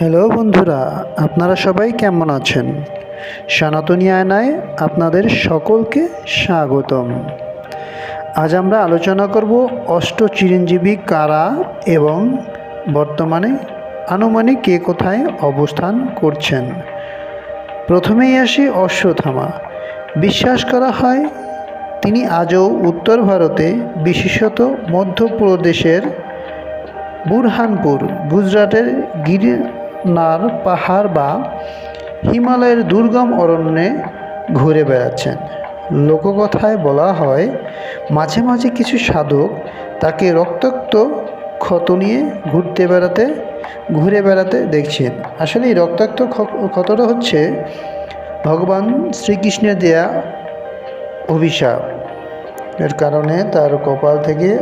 Hello বন্ধুরা, আপনারা সবাই কেমন আছেন? সনাতনী আয়নায় আপনাদের সকলকে স্বাগতম। আজ আমরা আলোচনা করব অষ্ট চিরঞ্জীবী কারা এবং বর্তমানে আনুমানিক কে কোথায় অবস্থান করছেন? প্রথমেই আসি অশ্বত্থামা। বিশ্বাস করা হয়, তিনি আজও উত্তর ভারতে বিশেষত মধ্যপ্রদেশের বুরহানপুর, গুজরাটের গিরনার পাহাড় বা হিমালয়ের দুর্গম অরণ্যে ঘুরে বেড়াচ্ছেন। লোককথায় বলা হয়, মাঝে মাঝে কিছু সাধক তাকে রক্তাক্ত ক্ষত নিয়ে ঘুরতে বেড়াতে, ঘুরে বেড়াতে দেখছেন। আসলে এই রক্তাক্ত ক্ষ- ক্ষতটা হচ্ছে ভগবান শ্রীকৃষ্ণের দেয়া অভিশাপ। এর কারণে তার কপাল থেকে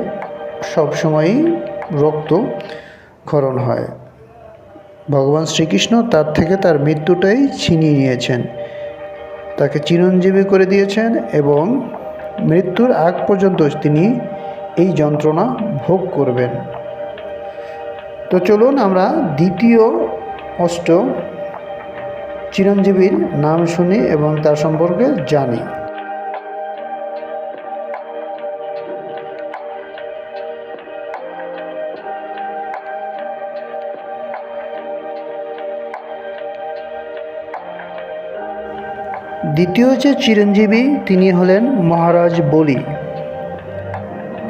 সবসময়ই রক্ত ক্ষরণ হয়। ভগবান শ্রীকৃষ্ণ তার থেকে তার মৃত্যুটাই ছিনিয়ে নিয়েছেন। তাকে চিরঞ্জীবী করে দিয়েছেন এবং মৃত্যুর আগ পর্যন্ত তিনি এই যন্ত্রণা ভোগ করবেন। তো চলুন আমরা দ্বিতীয় অষ্ট চিরঞ্জীবীর নাম শুনি এবং তার সম্পর্কে জানি। দ্বিতীয় যে চিরঞ্জীবী তিনি হলেন মহারাজ বলি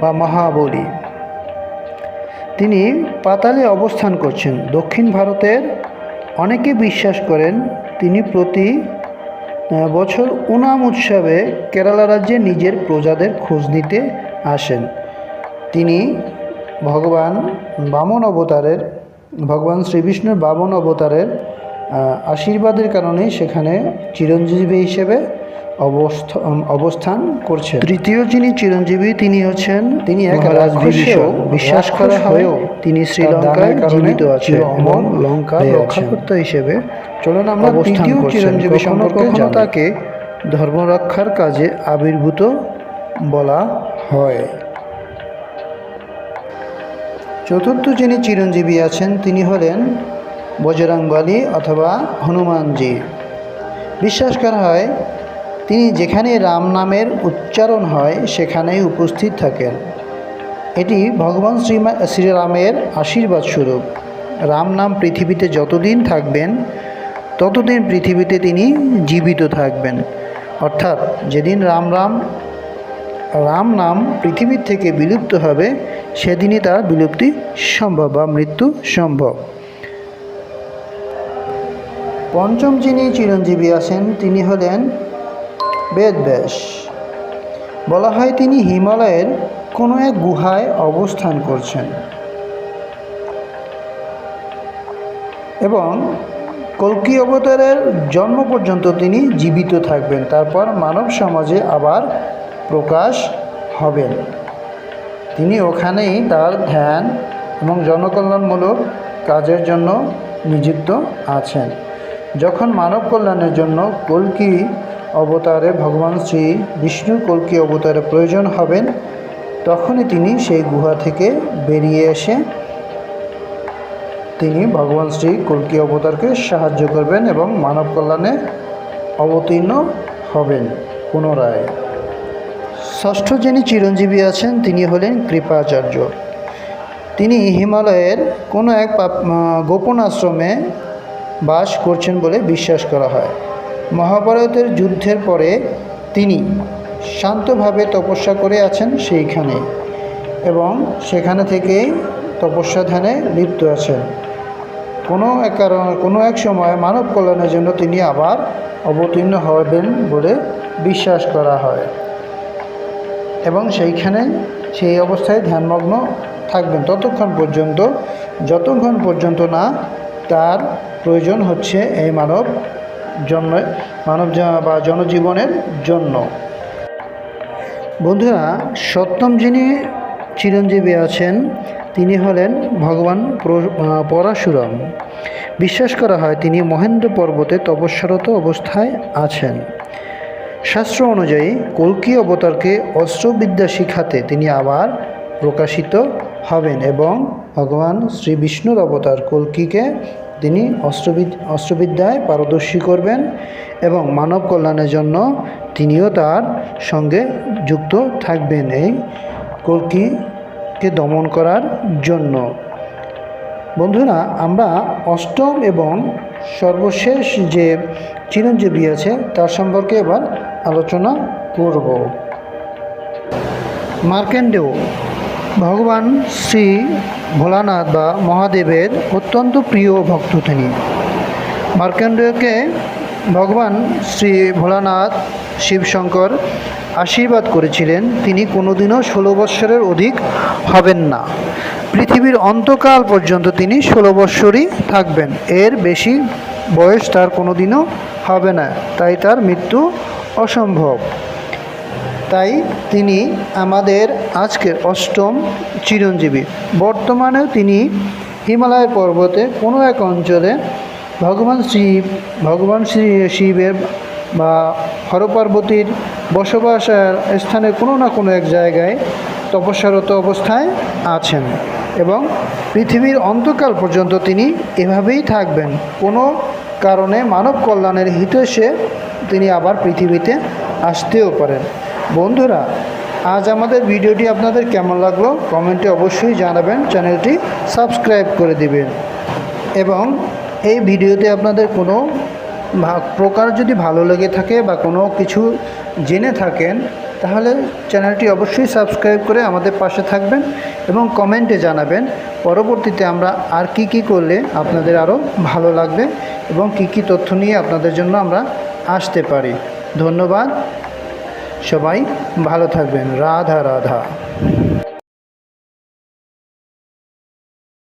বা মহাবলি। তিনি পাতালে অবস্থান করছেন। দক্ষিণ ভারতের অনেকে বিশ্বাস করেন তিনি প্রতি বছর উনাম উৎসবে কেরালা রাজ্যে নিজের প্রজাদের খোঁজ নিতে আসেন। তিনি ভগবান বামন অবতারের, ভগবান শ্রীবিষ্ণুর বামন অবতারের আশীর্বাদের কারণে সেখানে চিরঞ্জীবী হিসেবে অবস্থান করছেন। তৃতীয় যিনি চিরঞ্জীবী তিনি হচ্ছেন তিনি এক মহারাজ বিশ্বাস করা হয়েও তিনি শ্রীলঙ্কায় জীবিত আছে অমর লঙ্কার রক্ষাকর্তা হিসেবে চলুন আমরা তৃতীয় চিরঞ্জীবী সম্পর্কে। তাকে ধর্ম রক্ষার কাজে আবির্ভূত বলা হয়। চতুর্থ যিনি চিরঞ্জীবী আছেন তিনি হলেন বজরংবলী অথবা হনুমানজি। বিশ্বাস করা হয়, তিনি যেখানে রাম নামের উচ্চারণ হয়, সেখানেই উপস্থিত থাকেন। এটি ভগবান শ্রীমা, শ্রীরামের আশীর্বাদ স্বরূপ। রাম নাম পৃথিবীতে যতদিন থাকবেন, ততদিন পৃথিবীতে তিনি জীবিত থাকবেন। অর্থাৎ যেদিন রাম রাম রাম নাম পৃথিবীর থেকে বিলুপ্ত হবে, সেদিনই তার বিলুপ্তি সম্ভব বা মৃত্যু সম্ভব। পঞ্চম যিনি চিরঞ্জীবী আছেন, তিনি হলেন বেদব্যাস। বলা হয় তিনি হিমালয়ের কোনো এক গুহায় অবস্থান করছেন। এবং কল্কি অবতারের জন্ম পর্যন্ত তিনি জীবিত থাকবেন, তারপর মানব সমাজে আবার প্রকাশ হবেন। তিনি ওখানেই তার ধ্যান এবং জনকল্যাণমূলক কাজের জন্য নিযুক্ত আছেন। যখন মানব কল্যাণের জন্য কল্কি অবতারে ভগবান শ্রী বিষ্ণু কল্কি অবতারে প্রয়োজন হবেন, তখনই তিনি সেই গুহা থেকে বেরিয়ে এসে তিনি ভগবান শ্রী কল্কি অবতারকে সাহায্য করবেন এবং মানব কল্যাণে অবতীর্ণ হবেন পুনরায়। ষষ্ঠ যিনি চিরঞ্জীবী আছেন, তিনি হলেন কৃপাচার্য। তিনি হিমালয়ের কোনো এক গোপন আশ্রমে বাস করছেন বলে বিশ্বাস করা হয়। মহাভারতের যুদ্ধের পরে তিনি শান্তভাবে তপস্যা করে আছেন সেইখানে এবং সেখানে থেকেই তপস্যা ধ্যানে লিপ্ত আছেন। কোনো এক কারণ, কোনো এক সময় মানব কল্যাণের জন্য তিনি আবার অবতীর্ণ হবেন বলে বিশ্বাস করা হয় এবং সেইখানে সেই অবস্থায় ধ্যানমগ্ন থাকবেন। ততক্ষণ পর্যন্ত, যতক্ষণ পর্যন্ত না তার প্রয়োজন হচ্ছে এই মানব জন্ম, মানব বা জনজীবনের জন্য। বন্ধুরা, সপ্তম যিনি চিরঞ্জীবী আছেন, তিনি হলেন ভগবান পরশুরাম। বিশ্বাস করা হয় তিনি মহেন্দ্র পর্বতে তপস্যারত অবস্থায় আছেন। শাস্ত্র অনুযায়ী, কল্কি অবতারকে অস্ত্রবিদ্যা শিখাতে তিনি আবার প্রকাশিত হবেন এবং ভগবান শ্রী বিষ্ণুর অবতার কল্কিকে তিনি অস্ত্রবিদ, অস্ত্রবিদ্যায় পারদর্শী করবেন এবং মানব কল্যাণের জন্য তিনিও তার সঙ্গে যুক্ত থাকবেন এই কল্কিকে দমন করার জন্য। বন্ধুরা, আমরা অষ্টম এবং সর্বশেষ যে চিরঞ্জীবী আছে, তার সম্পর্কে এবার আলোচনা করব। মার্কেন্ডেয়, ভগবান শ্রী ভোলানাথ বা মহাদেবের অত্যন্ত প্রিয় ভক্ত তিনি। মার্কেন্ডেয়কে ভগবান শ্রী ভোলানাথ শিবশঙ্কর আশীর্বাদ করেছিলেন, তিনি কোনোদিনও ষোলো বৎসরের অধিক হবেন না। পৃথিবীর অন্তকাল পর্যন্ত তিনি ষোলো বৎসরই থাকবেন। এর বেশি বয়স তার কোনোদিনও হবে না, তাই তার মৃত্যু অসম্ভব। তাই তিনি আমাদের আজকের অষ্টম চিরঞ্জীবী। বর্তমানেও তিনি হিমালয় পর্বতে কোনো এক অঞ্চলে ভগবান শিব, ভগবান শ্রী শিবের বা হরপার্বতীর বসবাস স্থানে কোনো না কোনো এক জায়গায় তপস্যারত অবস্থায় আছেন এবং পৃথিবীর অন্তকাল পর্যন্ত তিনি এভাবেই থাকবেন। কোনো কারণে মানব কল্যাণের হিতৈষে তিনি আবার পৃথিবীতে আসতেও পারেন। বন্ধুরা, আজ আমাদের ভিডিওটি আপনাদের কেমন লাগল কমেন্টে অবশ্যই জানাবেন, চ্যানেলটি সাবস্ক্রাইব করে দিবেন। এবং এই ভিডিওতে আপনাদের কোনো প্রকার যদি ভালো লেগে থাকে বা কোনো কিছু জেনে থাকেন, তাহলে চ্যানেলটি অবশ্যই সাবস্ক্রাইব করে আমাদের পাশে থাকবেন এবং কমেন্টে জানাবেন, পরবর্তীতে আমরা আর কি কি করলে আপনাদের আরও ভালো লাগবে এবং কি কি তথ্য নিয়ে আপনাদের জন্য আমরা আসতে পারি। ধন্যবাদ। সবাই ভালো থাকবেন। রাধা রাধা।